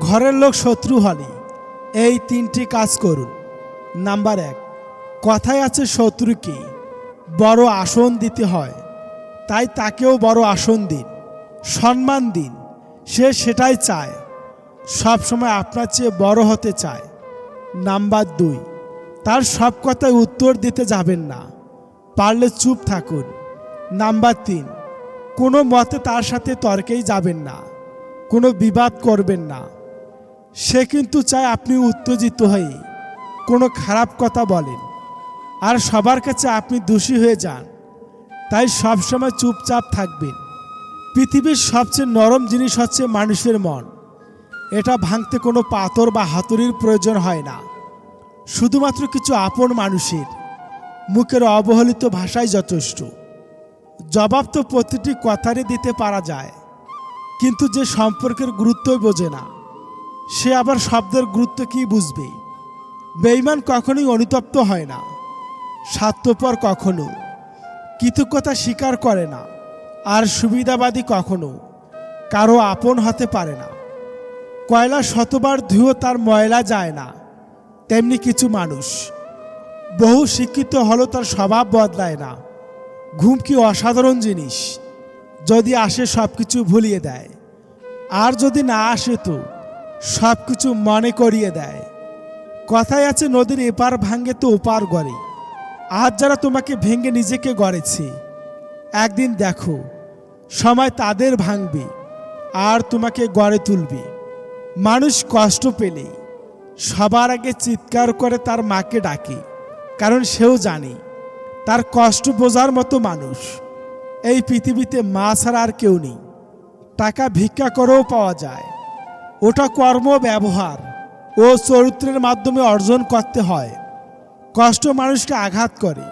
ঘরের লোক শত্রু হলে। এই তিনটি কাজ করুন। নাম্বার এক, কথায় আছে শত্রুকে বড় আসন দিতে হয়। তাই তাকেও বড় আসন দিন। সম্মান দিন। সে সেটাই চায়। সব সময় আপনার চেয়ে বড় হতে চায়। নাম্বার দুই, তার সব কথায় উত্তর দিতে যাবেন না। পারলে চুপ থাকুন। নাম্বার তিন, কোনো মতে তার সাথে তর্কেই যাবেন না। কোনো বিবাদ করবেন না। সে কিন্তু চায় আপনি উত্তেজিত হয়ে কোনো খারাপ কথা বলেন। আর সবার কাছে আপনি দোষী হয়ে যান। তাই সবসময় চুপচাপ থাকবেন। পৃথিবীর সবচেয়ে নরম জিনিস হচ্ছে মানুষের মন। এটা ভাঙতে কোনো পাথর বা হাতুড়ির প্রয়োজন হয় না। শুধুমাত্র কিছু আপন মানুষের। মুখের অবহেলিত ভাষাই যথেষ্ট। জবাব তো প্রতিটি কথারই দিতে পারা যায়। কিন্তু যে সম্পর্কের গুরুত্বই বোঝে না। সে আবার শব্দের গুরুত্ব কি বুঝবে? বেইমান কখনোই অনুতপ্ত হয় না, স্বার্থপর কখনো, কৃতজ্ঞতা স্বীকার করে না, আর সুবিধাবাদী কখনো, কারও আপন হতে পারে না। কয়লা শতবার ধুয়েও তার ময়লা যায় না, তেমনি কিছু মানুষ। বহু শিক্ষিত হলেও তার স্বভাব বদলায় না। ঘুম কি অসাধারণ জিনিস, যদি আসে সব কিছু ভুলিয়ে দেয়। আর যদি না আসে তো সব কিছু মনে করিয়ে দেয়। কথায় আছে, নদীর এপার ভাঙ্গে তো ওপার গড়ে। আজ যারা তোমাকে ভেঙে নিজেকে গড়েছে, একদিন দেখো, সময় তাদের ভাঙবে, আর তোমাকে গড়ে তুলবে। মানুষ কষ্ট পেলে, সবার আগে চিৎকার করে তার মাকে ডাকে, কারণ সেও জানে, তার কষ্ট বোঝার মতো মানুষ। এই পৃথিবীতে মা ছাড়া আর কেউ নেই। টাকা ভিক্ষা করেও পাওয়া যায়। ওটা কর্ম ব্যবহার ও চরিত্রের মাধ্যমে অর্জন করতে হয়। কষ্ট মানুষকে আঘাত করে।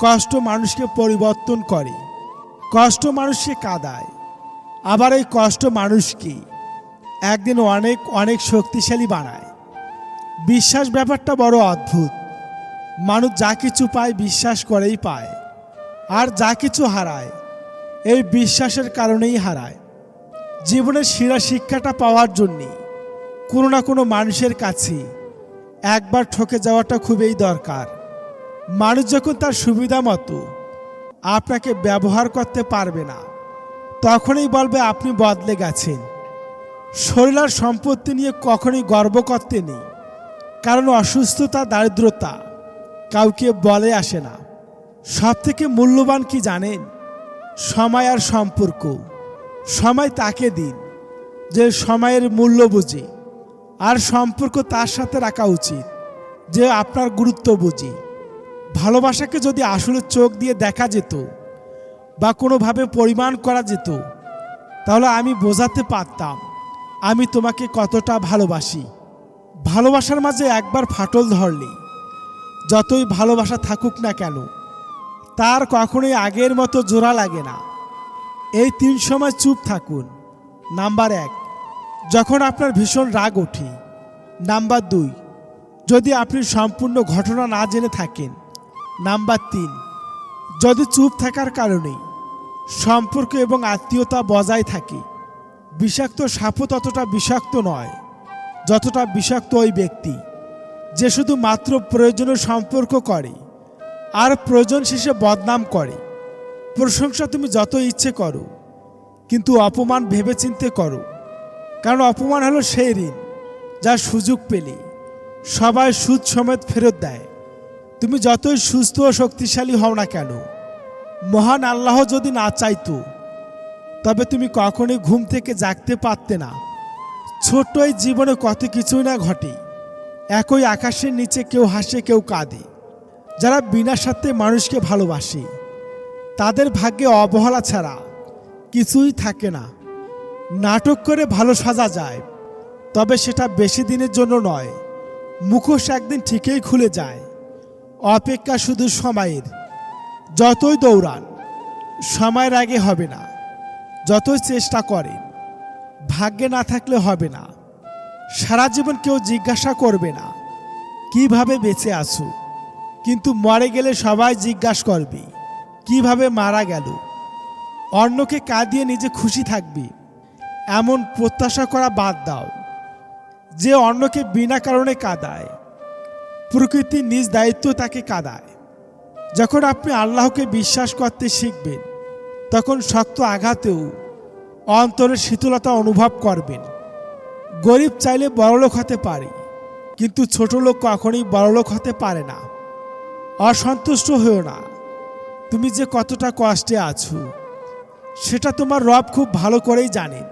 কষ্ট মানুষকে পরিবর্তন করে। কষ্ট মানুষকে কাদায়। আবার এই কষ্ট মানুষকে একদিন অনেক অনেক শক্তিশালী বানায়। বিশ্বাস ব্যাপারটা বড় অদ্ভুত। মানুষ যা কিছু পায় বিশ্বাস করেই পায়। আর যা কিছু হারায়, এই বিশ্বাসের কারণেই হারায়। জীবনের সেরা শিক্ষাটা পাওয়ার জন্যে কোনো না কোনো মানুষের কাছে একবার ঠকে যাওয়াটা খুবই দরকার। মানুষ যখন তার সুবিধা মতো আপনাকে ব্যবহার করতে পারবে না, তখনই বলবে আপনি বদলে গেছেন। শরীর আর সম্পত্তি নিয়ে কখনই গর্ব করতে নেই, কারণ অসুস্থতা, দারিদ্রতা কাউকে বলে আসে না। সব থেকে মূল্যবান কি জানেন? সময় আর সম্পর্ক। সময় তাকে দিন, যে সময়ের মূল্য বুঝে, আর সম্পর্ক তার সাথে রাখা উচিত, যে আপনার গুরুত্ব বুঝি। ভালোবাসাকে যদি আসলে চোখ দিয়ে দেখা যেত, বা কোনোভাবে পরিমাণ করা যেত, তাহলে আমি বোঝাতে পারতাম, আমি তোমাকে কতটা ভালোবাসি। ভালোবাসার মাঝে একবার ফাটল ধরলে, যতই ভালোবাসা থাকুক না কেন, তার কখনোই আগের মতো জোড়া লাগে না। এই তিন সময় চুপ থাকুন। নাম্বার এক, যখন আপনার ভীষণ রাগ ওঠে। নাম্বার দুই, যদি আপনি সম্পূর্ণ ঘটনা না জেনে থাকেন। নাম্বার তিন, যদি চুপ থাকার কারণে সম্পর্ক এবং আত্মীয়তা বজায় থাকে, বিষাক্ত সাপও ততটা বিষাক্ত নয়, যতটা বিষাক্ত ওই ব্যক্তি, যে শুধু মাত্র প্রয়োজনীয় সম্পর্ক করে, আর প্রয়োজন শেষে বদনাম করে। প্রশংসা তুমি যত ইচ্ছে করো, কিন্তু অপমান ভেবেচিন্তে করো। কারণ অপমান হলো সেই ঋণ যা সুযোগ পেলে সবাই সুদ সমেত ফেরত দেয়। তুমি যতই সুস্থ ও শক্তিশালী হও না কেন, মহান আল্লাহ যদি না চাইতো, তবে তুমি কখনোই ঘুম থেকে জাগতে পারতে না। ছোট্ট এই জীবনে কত কিছুই না ঘটে, একই আকাশের নিচে কেউ হাসে, কেউ কাঁদে। যারা বিনা স্বার্থে মানুষকে ভালোবাসে তাদের ভাগ্যে অবহেলা ছাড়া কিছুই থাকে না। নাটক করে ভালো সাজা যায়, তবে সেটা বেশি দিনের জন্য নয়। মুখোশ একদিন ঠিকই খুলে যায়। অপেক্ষা শুধু সময়ের, যতই দৌড়ান, সময়ের আগে হবে না, যতই চেষ্টা করেন, ভাগ্যে না থাকলে হবে না। সারা জীবন কেউ জিজ্ঞাসা করবে না, কীভাবে বেঁচে আছো? কিন্তু মরে গেলে সবাই জিজ্ঞাসা করবে কীভাবে মারা গেল? অন্যকে কাঁদিয়ে নিজে খুশি থাকবে। এমন প্রত্যাশা করা বাদ দাও। যে অন্যকে বিনা কারণে কাঁদায়। প্রকৃতি নিজ দায়িত্ব তাকে কাঁদায়। যখন আপনি আল্লাহকে বিশ্বাস করতে শিখবেন, তখন শক্ত আঘাতেও অন্তরের শীতলতা অনুভব করবেন। গরিব চাইলে বড়লোক হতে পারে, কিন্তু ছোট লোক কখনোই বড়লোক হতে পারে না। অসন্তুষ্ট হয়েও না। তুমি যে কতটা কষ্টে আছো, সেটা তোমার রব খুব ভালো করেই জানেন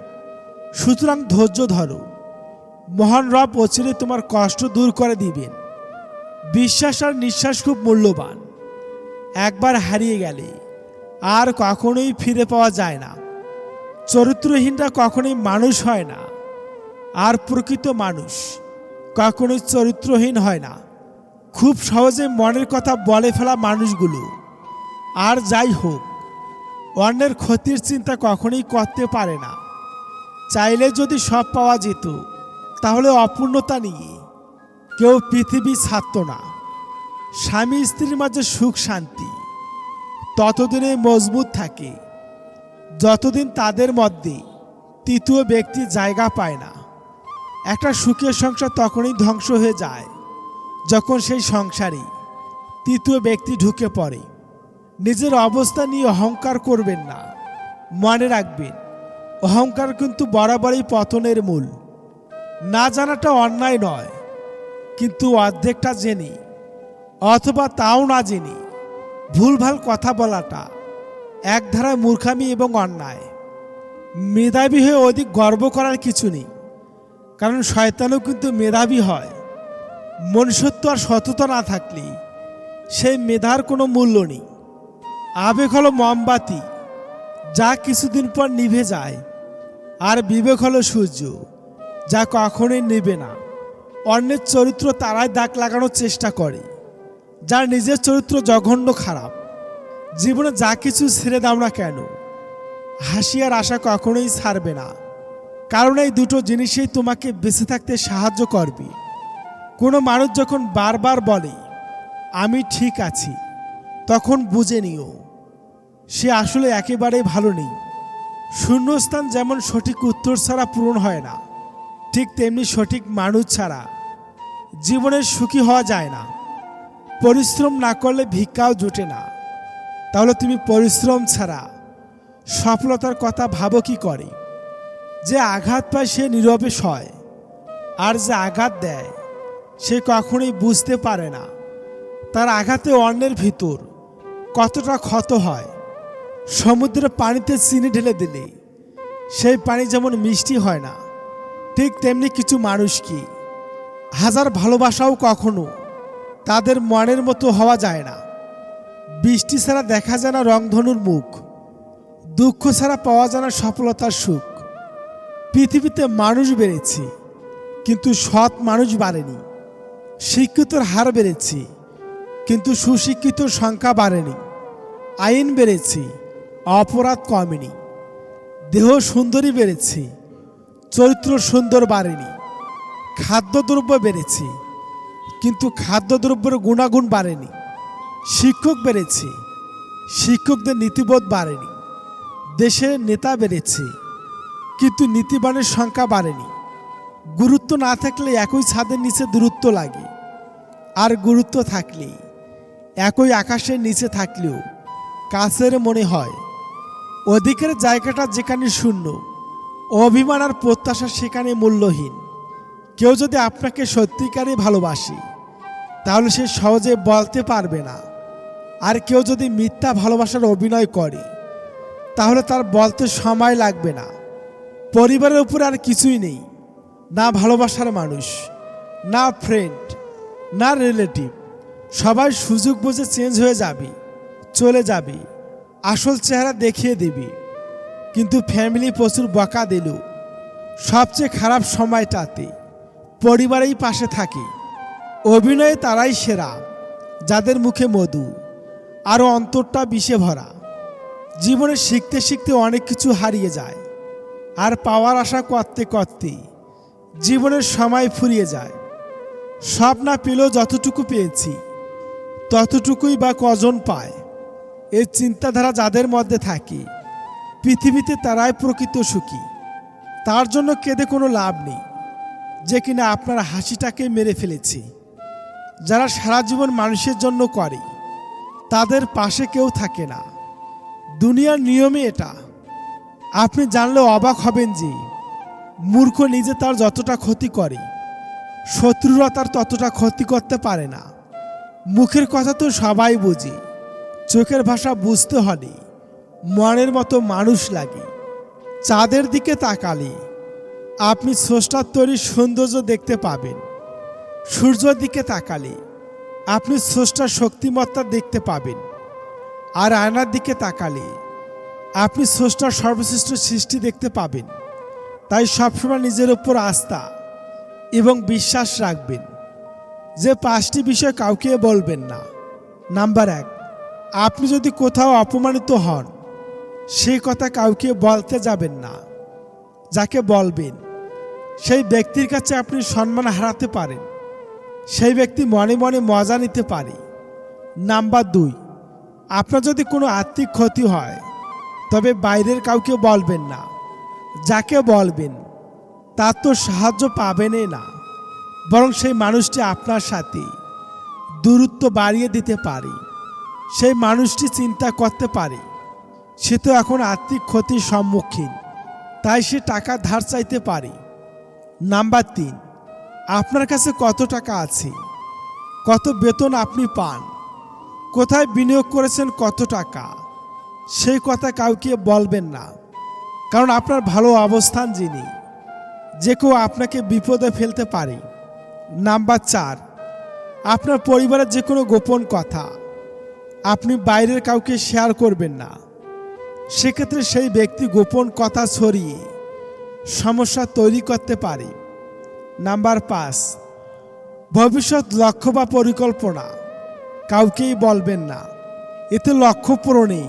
সুতরাং ধৈর্য ধরো। মহান রব অচিরে তোমার কষ্ট দূর করে দিবেন। বিশ্বাস আর নিঃশ্বাস খুব মূল্যবান। একবার হারিয়ে গেলে আর কখনোই ফিরে পাওয়া যায় না। চরিত্রহীনরা কখনোই মানুষ হয় না। আর প্রকৃত মানুষ কখনোই চরিত্রহীন হয় না। খুব সহজে মনের কথা বলে ফেলা মানুষগুলো আর যাই হোক, অন্যের ক্ষতির চিন্তা কখনোই করতে পারে না। চাইলে যদি সব পাওয়া যেত, তাহলে অপূর্ণতা নিয়ে। কেউ পৃথিবী ছাড়ত না। স্বামী স্ত্রীর মাঝে সুখ শান্তি। ততদিনে মজবুত থাকে। যতদিন তাদের মধ্যে তৃতীয় ব্যক্তি জায়গা পায় না। একটা সুখের সংসার তখনই ধ্বংস হয়ে যায়, যখন সেই সংসারে তৃতীয় ব্যক্তি ঢুকে পড়ে। নিজের অবস্থা নিয়ে অহংকার করবেন না। মনে রাখবেন, অহংকার কিন্তু বরাবরই পতনের মূল। না জানাটা অন্যায় নয়, কিন্তু অর্ধেকটা জেনে, অথবা তাও না জেনে, ভুলভাল কথা বলাটা এক ধারায় মূর্খামি এবং অন্যায়। মেধাবী হয়ে অধিক গর্ব করার কিছু নেই, কারণ শয়তানও কিন্তু মেধাবী হয়। মনুষ্যত্ব আর সততা না থাকলে সেই মেধার কোনো মূল্য নেই। আবেগ হলো মোমবাতি, যা কিছুদিন পর নিভে যায়। আর বিবেক হলো সূর্য, যা কখনোই নিবে না। অন্যের চরিত্র তারাই দাগ লাগানোর চেষ্টা করে, যার নিজের চরিত্র জঘন্য খারাপ। জীবনে যা কিছু ছেড়ে দাও না কেন, হাসি আর আশা কখনোই ছাড়বে না। কারণ এই দুটো জিনিসই তোমাকে বেঁচে থাকতে সাহায্য করবে। কোনো মানুষ যখন বারবার বলে, আমি ঠিক আছি, তখন বুঝে নিও। সে আসলে একেবারেই ভালো নেই। শূন্যস্থান যেমন সঠিক উত্তর ছাড়া পূরণ হয় না, ঠিক তেমনি সঠিক মানুষ ছাড়া জীবনের সুখী হওয়া যায় না। পরিশ্রম না করলে ভিক্ষাও জোটে না। তাহলে তুমি পরিশ্রম ছাড়া সফলতার কথা ভাবো কি করে? যে আঘাত পায় সে নীরবে সয়, আর যে আঘাত দেয় সে কখনোই বুঝতে পারে না। তার আঘাতে অন্যের ভিতর কতটা ক্ষত হয় সমুদ্রের পানিতে চিনি ঢেলে দিলে, সেই পানি যেমন মিষ্টি হয় না, ঠিক তেমনি কিছু মানুষ কি? হাজার ভালোবাসাও কখনো তাদের মনের মতো হওয়া যায় না। বৃষ্টি ছাড়া দেখা যায় না রংধনুর মুখ, দুঃখ ছাড়া পাওয়া যায় না সফলতার সুখ। পৃথিবীতে মানুষ বেড়েছে, কিন্তু সৎ মানুষ বাড়েনি। শিক্ষিতর হার বেড়েছে, কিন্তু সুশিক্ষিতর সংখ্যা বাড়েনি। আইন বেড়েছে অপরাধ কমেনি। দেহ সুন্দরী বেড়েছে, চরিত্র সুন্দর বাড়েনি, খাদ্যদ্রব্য বেড়েছে, কিন্তু খাদ্যদ্রব্যের গুণাগুণ বাড়েনি। শিক্ষক বেড়েছে, শিক্ষকদের নীতিবোধ বাড়েনি। দেশের নেতা বেড়েছে, কিন্তু নীতিবানের সংখ্যা বাড়েনি। গুরুত্ব না থাকলে একই ছাদের নিচে দূরত্ব লাগে, আর গুরুত্ব থাকলে একই আকাশের নিচে থাকলেও কাছের মনে হয় অধিকের জায়গাটা যেখানে শূন্য, অভিমান আর প্রত্যাশা সেখানে মূল্যহীন। কেউ যদি আপনাকে সত্যিকারই ভালোবাসে, তাহলে সে সহজে বলতে পারবে না। আর কেউ যদি মিথ্যা ভালোবাসার অভিনয় করে, তাহলে তার বলতে সময় লাগবে না। পরিবারের উপর আর কিছুই নেই, না ভালোবাসার মানুষ, না ফ্রেন্ড না রিলেটিভ সবাই সুযোগ বুঝে চেঞ্জ হয়ে যাবে, চলে যাবে। আসল চেহারা দেখিয়ে দেবে। কিন্তু ফ্যামিলি প্রচুর বকা দিল। সবচেয়ে খারাপ সময়টাতে পরিবারেই পাশে থাকে। অভিনয়ে তারাই সেরা, যাদের মুখে মধু আরও অন্তরটা বিষে ভরা। জীবনে শিখতে শিখতে অনেক কিছু হারিয়ে যায়। আর পাওয়ার আশা করতে করতে জীবনের সময় ফুরিয়ে যায়। সব না পেলেও যতটুকু পেয়েছি, ততটুকুই বা কজন পায়। এই চিন্তাধারা যাদের মধ্যে থাকে, পৃথিবীতে তারাই প্রকৃত সুখী। তার জন্য কেঁদে কোনো লাভ নেই, যে কিনা আপনার হাসিটাকে মেরে ফেলেছে। যারা সারা জীবন মানুষের জন্য করে, তাদের পাশে কেউ থাকে না। দুনিয়ার নিয়মে এটা। আপনি জানলে অবাক হবেন যে, মূর্খ নিজে তার যতটা ক্ষতি করে, শত্রুরা তার ততটা ক্ষতি করতে পারে না। মুখের কথা তো সবাই বুঝি। চোখের ভাষা বুঝতে হলে মনের মতো মানুষ লাগে। চাঁদের দিকে তাকালে আপনি স্রষ্টার তৈরি সৌন্দর্য দেখতে পাবেন। সূর্যের দিকে তাকালে আপনি স্রষ্টার শক্তিমত্তা দেখতে পাবেন। আর আয়নার দিকে তাকালে আপনি স্রষ্টার সর্বশ্রেষ্ঠ সৃষ্টি দেখতে পাবেন। তাই সবসময় নিজের উপর আস্থা এবং বিশ্বাস রাখবেন। যে পাঁচটি বিষয় কাউকে বলবেন না। নাম্বার এক আপনি যদি কোথাও অপমানিত হন সেই কথা কাউকে বলতে যাবেন না, যাকে বলবেন। সেই ব্যক্তির কাছে আপনি সম্মান হারাতে পারেন। সেই ব্যক্তি মনে মনে মজা নিতে পারে। নাম্বার দুই, আপনার যদি কোনো আর্থিক ক্ষতি হয়, তবে বাইরের কাউকে বলবেন না, যাকে বলবেন, তার তো সাহায্য পাবেনই না। বরং সেই মানুষটি আপনার সাথে দূরত্ব বাড়িয়ে দিতে পারে। সেই মানুষটি চিন্তা করতে পারে। সে তো এখন আর্থিক ক্ষতির সম্মুখীন, তাই সে টাকা ধার চাইতে পারে। নাম্বার তিন, আপনার কাছে কত টাকা আছে? কত বেতন আপনি পান? কোথায় বিনিয়োগ করেছেন কত টাকা? সেই কথা কাউকে বলবেন না, কারণ আপনার ভালো অবস্থান যিনি, যে কেউ আপনাকে বিপদে ফেলতে পারে। নাম্বার চার, আপনার পরিবারের যে কোনো গোপন কথা আপনি বাইরের কাউকে শেয়ার করবেন না। সেক্ষেত্রে সেই ব্যক্তি গোপন কথা ছড়িয়ে সমস্যা তৈরি করতে পারে। নাম্বার পাঁচ, ভবিষ্যৎ লক্ষ্য বা পরিকল্পনা। কাউকেই বলবেন না। এতে লক্ষ্য পূরণে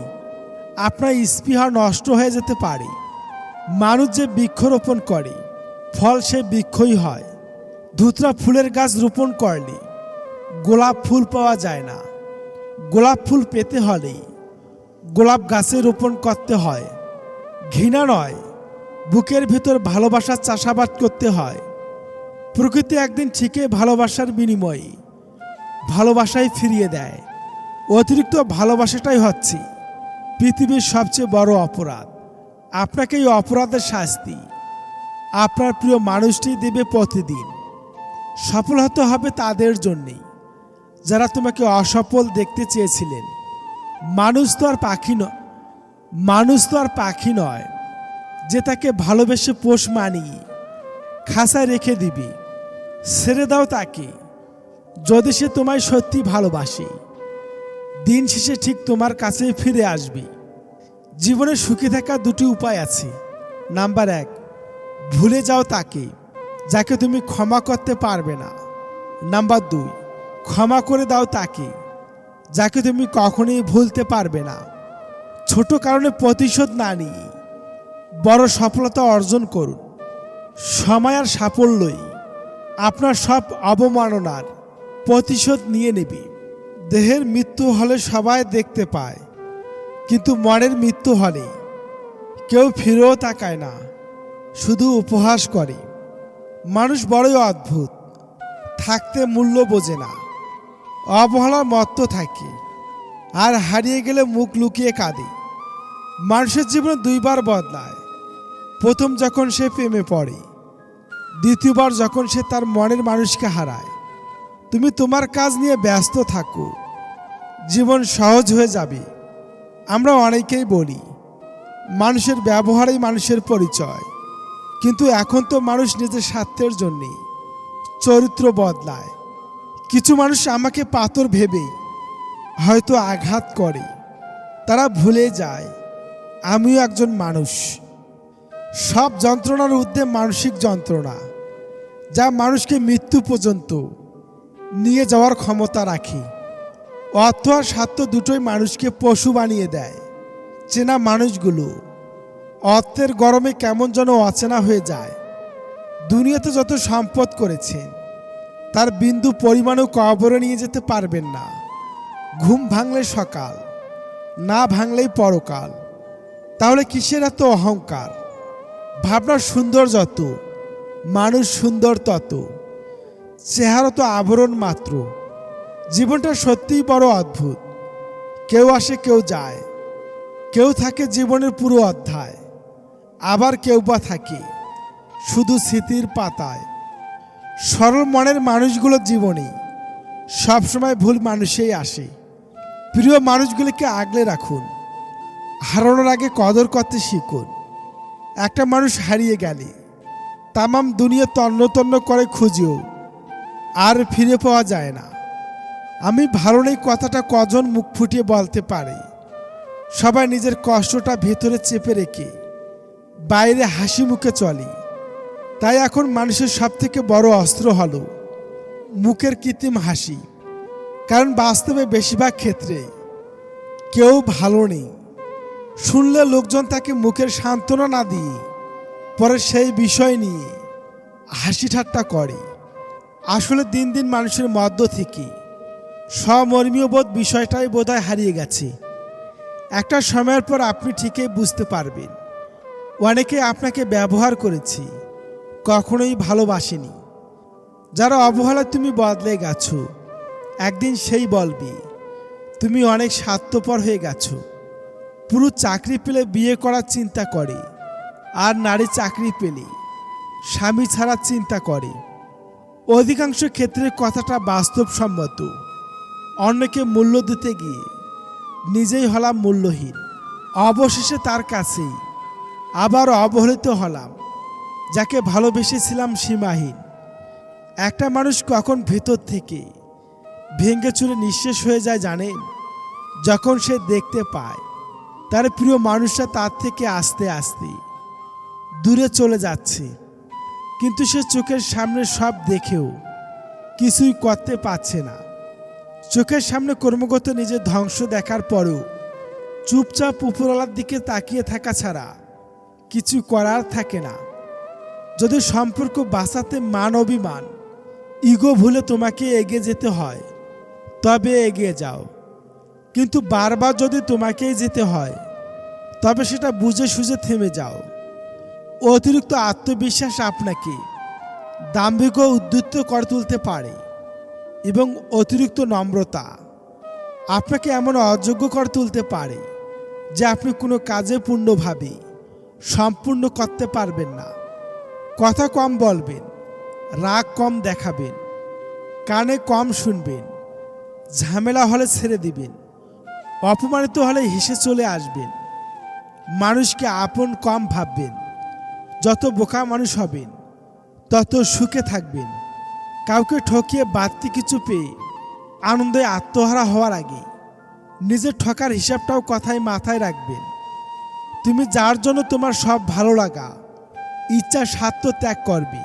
আপনার স্পৃহা নষ্ট হয়ে যেতে পারে। মানুষ যে বৃক্ষরোপণ করে, ফল সে বৃক্ষই হয়। ধুতরা ফুলের গাছ রোপণ করলে গোলাপ ফুল পাওয়া যায় না। গোলাপ ফুল পেতে হলে গোলাপ গাছে রোপণ করতে হয়। ঘৃণা নয়, বুকের ভেতর ভালোবাসার চাষাবাদ করতে হয়। প্রকৃতি একদিন ঠিকই ভালোবাসার বিনিময়ে ভালোবাসাই ফিরিয়ে দেয়। অতিরিক্ত ভালোবাসাটাই হচ্ছে পৃথিবীর সবচেয়ে বড় অপরাধ। আপনাকে এই অপরাধের শাস্তি আপনার প্রিয় মানুষটি দেবে প্রতিদিন। সফল হতে হবে তাদের জন্যেই। যারা তোমাকে অসফল দেখতে চেয়েছিলেন। মানুষ তো আর পাখি নয়। মানুষ তো আর পাখি নয় যে তাকে ভালোবেসে পোষ মানি খাঁচায় রেখে দিবি। ছেড়ে দাও তাকে, যদি সে তোমায় সত্যি ভালোবাসে। দিন শেষে ঠিক তোমার কাছেই ফিরে আসবে। জীবনে সুখী থাকার দুটি উপায় আছে। নাম্বার এক, ভুলে যাও তাকে, যাকে তুমি ক্ষমা করতে পারবে না। নাম্বার দুই ক্ষমা করে দাও তাকে, যাকে তুমি কখনোই ভুলতে পারবে না। ছোট কারণে প্রতিশোধ না নিয়ে বড় সফলতা অর্জন করুন। সময় আর সাফল্যই আপনার সব অবমাননার প্রতিশোধ নিয়ে নেবে। দেহের মৃত্যু হলে সবাই দেখতে পায়, কিন্তু মনের মৃত্যু হলে কেউ ফিরেও তাকায় না, শুধু উপহাস করে। মানুষ বড়ই অদ্ভুত, থাকতে মূল্য বোঝে না। অবহেলার মত্ত থাকে, আর হারিয়ে গেলে মুখ লুকিয়ে কাঁদে। মানুষের জীবনে দুইবার বদলায়। প্রথম যখন সে প্রেমে পড়ে, দ্বিতীয়বার যখন সে তার মনের মানুষকে হারায়। তুমি তোমার কাজ নিয়ে ব্যস্ত থাকো। জীবন সহজ হয়ে যাবে। আমরা অনেকেই বলি, মানুষের ব্যবহারেই মানুষের পরিচয়। কিন্তু এখন তো মানুষ নিজের স্বার্থের জন্যে চরিত্র বদলায়। কিছু মানুষ আমাকে পাথর ভেবেই হয়তো আঘাত করে। তারা ভুলে যায়, আমিও একজন মানুষ। সব যন্ত্রণার ঊর্ধ্বে মানসিক যন্ত্রণা, যা মানুষকে মৃত্যু পর্যন্ত নিয়ে যাওয়ার ক্ষমতা রাখে। অর্থ আর স্বার্থ দুটোই মানুষকে পশু বানিয়ে দেয়। চেনা মানুষগুলো অর্থের গরমে কেমন যেন অচেনা হয়ে যায়। দুনিয়াতে যত সম্পদ করেছেন তার বিন্দু পরিমাণও কবরে নিয়ে যেতে পারবেন না। ঘুম ভাঙলে সকাল, না ভাঙলেই পরকাল। তাহলে কিসের এত অহংকার? ভাবনার সুন্দর যত, মানুষ সুন্দর তত। চেহারা তো আবরণ মাত্র। জীবনটা সত্যিই বড় অদ্ভুত। কেউ আসে, কেউ যায়। কেউ থাকে জীবনের পুরো অধ্যায়। আবার কেউ বা থাকে, শুধু স্মৃতির পাতায়। সরল মনের মানুষগুলোর জীবনে। সবসময় ভুল মানুষেই আসে। প্রিয় মানুষগুলিকে আগলে রাখুন। হারানোর আগে কদর করতে শিখুন। একটা মানুষ হারিয়ে গেলে তামাম দুনিয়া তন্ন তন্ন করে খুঁজেও আর ফিরে পাওয়া যায় না। আমি ভালো নেই কথাটা কজন মুখ ফুটিয়ে বলতে পারে? সবাই নিজের কষ্টটা ভেতরে চেপে রেখে বাইরে হাসি মুখে চলে। তাই এখন মানুষের সব থেকে বড় অস্ত্র হলো মুখের কৃত্রিম হাসি। কারণ বাস্তবে বেশিরভাগ ক্ষেত্রে কেউ ভালো নেই। শুনলে লোকজন তাকে মুখের সান্ত্বনা না দিয়ে পরে সেই বিষয় নিয়ে হাসি ঠাট্টা করে। আসলে দিন দিন মানুষের মধ্য থেকে স্বমর্মীয় বোধ বিষয়টাই বোধহয় হারিয়ে গেছে। একটা সময়ের পর আপনি ঠিকই বুঝতে পারবেন। অনেকে আপনাকে ব্যবহার করেছি। কখনোই ভালোবাসেনি। যারা অবহেলায় তুমি বদলে গেছো, একদিন সেই বলবি, তুমি অনেক স্বার্থপর হয়ে গেছো। পুরো চাকরি পেলে বিয়ে করার চিন্তা করে, আর নারী চাকরি পেলে স্বামী ছাড়া চিন্তা করে। অধিকাংশ ক্ষেত্রে কথাটা বাস্তবসম্মত। অন্যকে মূল্য দিতে গিয়ে নিজেই হলাম মূল্যহীন। অবশেষে তার কাছেই আবার অবহেলিত হলাম। যাকে ভালোবেসেছিলাম সীমাহীন। একটা মানুষ কখন ভেতর থেকে ভেঙে চুরে নিঃশেষ হয়ে যায় জানেন? যখন সে দেখতে পায়, তার প্রিয় মানুষটা তার থেকে আস্তে আস্তে দূরে চলে যাচ্ছে। কিন্তু সে চোখের সামনে সব দেখেও কিছুই করতে পারছে না। চোখের সামনে কর্মগত নিজের ধ্বংস দেখার পরেও চুপচাপ উপরওয়ালার দিকে তাকিয়ে থাকা ছাড়া কিছু করার থাকে না। যদি সম্পর্ক বাঁচাতে মান অভিমান, ইগো ভুলে তোমাকে এগিয়ে যেতে হয়, তবে এগিয়ে যাও। কিন্তু বারবার যদি তোমাকেই যেতে হয়, তবে সেটা বুঝে সুঝে থেমে যাও। অতিরিক্ত আত্মবিশ্বাস আপনাকে দাম্ভিক ও করে তুলতে পারে এবং অতিরিক্ত নম্রতা আপনাকে এমন অযোগ্য করে তুলতে পারে যে আপনি কোনো কাজে পূর্ণভাবে সম্পূর্ণ করতে পারবেন না। কথা কম বলবেন, রাগ কম দেখাবেন, কানে কম শুনবেন, ঝামেলা হলে ছেড়ে দিবেন, অপমানিত হলে হেসে চলে আসবেন, মানুষকে আপন কম ভাববেন, যত বোকা মানুষ হবেন, তত সুখে থাকবেন, কাউকে ঠকিয়ে বাড়তি কিছু পেয়ে আনন্দে আত্মহারা হওয়ার আগে নিজের ঠকার হিসাবটাও কথায় মাথায় রাখবেন, তুমি যার জন্য তোমার সব ভালো লাগা ইচ্ছা স্বার্থ ত্যাগ করবে।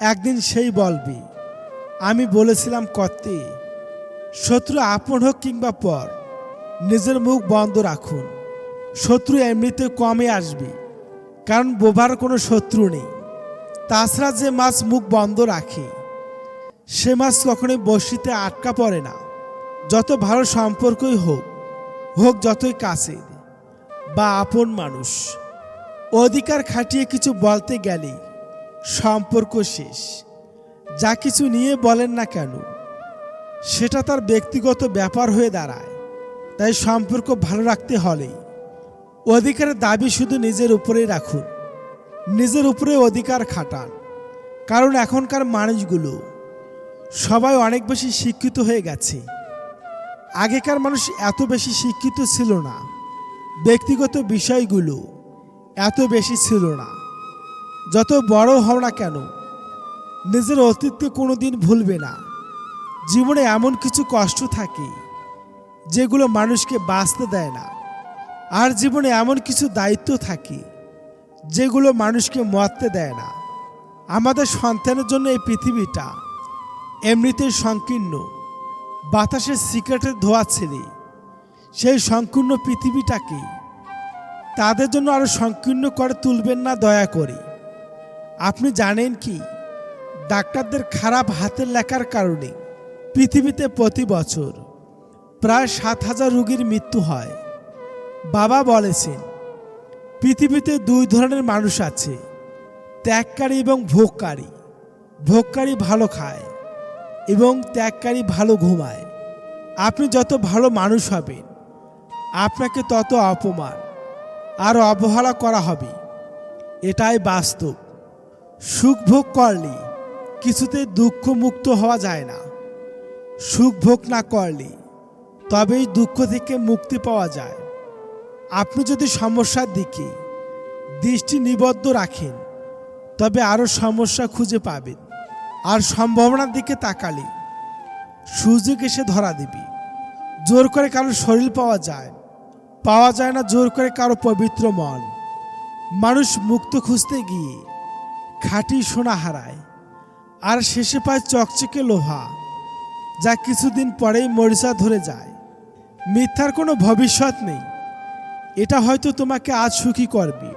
একদিন সেই বলবে, আমি বলেছিলাম করতে। শত্রু আপন হোক কিংবা পর, নিজের মুখ বন্ধ রাখুন। শত্রু এমনিতে কমে আসবে, কারণ বোবার কোনো শত্রু নেই। তাছাড়া যে মাছ মুখ বন্ধ রাখে, সে মাছ কখনোই বর্ষিতে আটকা পড়ে না। যত ভালো সম্পর্কই হোক হোক যতই কাছে বা আপন মানুষ। অধিকার খাটিয়ে কিছু বলতে গেলে সম্পর্ক শেষ। যা কিছু নিয়ে বলেন না কেন, সেটা তার ব্যক্তিগত ব্যাপার হয়ে দাঁড়ায়। তাই সম্পর্ক ভালো রাখতে হলে অধিকারের দাবি শুধু নিজের উপরেই রাখুন, নিজের উপরে অধিকার খাটান। কারণ এখনকার মানুষগুলো সবাই অনেক বেশি শিক্ষিত হয়ে গেছে। আগেকার মানুষ এত বেশি শিক্ষিত ছিল না। ব্যক্তিগত বিষয়গুলো এত বেশি ছিল না। যত বড় হও না কেন, নিজের অতীতকে কোনো দিন ভুলবে না। জীবনে এমন কিছু কষ্ট থাকে, যেগুলো মানুষকে বাঁচতে দেয় না। আর জীবনে এমন কিছু দায়িত্ব থাকে, যেগুলো মানুষকে মরতে দেয় না। আমাদের সন্তানের জন্য এই পৃথিবীটা এমনিতেই সংকীর্ণ। বাতাসের সিগারেটের ধোয়া ছেড়ে সেই সংকীর্ণ পৃথিবীটাকে তাদের জন্য আরও সংকীর্ণ করে তুলবেন না দয়া করে। আপনি জানেন কি? ডাক্তারদের খারাপ হাতের লেখার কারণে পৃথিবীতে প্রতি বছর প্রায় সাত হাজার রুগীর মৃত্যু হয়। বাবা বলেছেন, পৃথিবীতে দুই ধরনের মানুষ আছে, ত্যাগকারী এবং ভোগকারী। ভোগকারী ভালো খায় এবং ত্যাগকারী ভালো ঘুমায়। আপনি যত ভালো মানুষ হবেন, আপনাকে তত অপমান আর অবহেলা করা হবে। এটাই বাস্তব। সুখ ভোগ করলে কিছুতে দুঃখ মুক্ত হওয়া যায় না। সুখ ভোগ না করলে তবেই দুঃখ থেকে মুক্তি পাওয়া যায়। আপনি যদি সমস্যার দিকে দৃষ্টি নিবদ্ধ রাখেন, তবে আরও সমস্যা খুঁজে পাবেন। আর সম্ভাবনার দিকে তাকালে সুযোগ এসে ধরা দিবি। জোর করে কারও শরীর পাওয়া যায় পাওয়া যায় না জোর করে কারও পবিত্র মন। মানুষ মুক্ত খুঁজতে গিয়ে খাঁটি সোনা হারায়, আর শেষে পায় চকচকে লোহা, যা কিছুদিন পরেই মরিচা ধরে যায়। মিথ্যার কোনো ভবিষ্যৎ নেই। এটা হয়তো তোমাকে আজ সুখী করবে।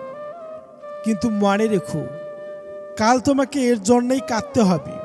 কিন্তু মনে রেখো, কাল তোমাকে এর জন্যই কাঁদতে হবে।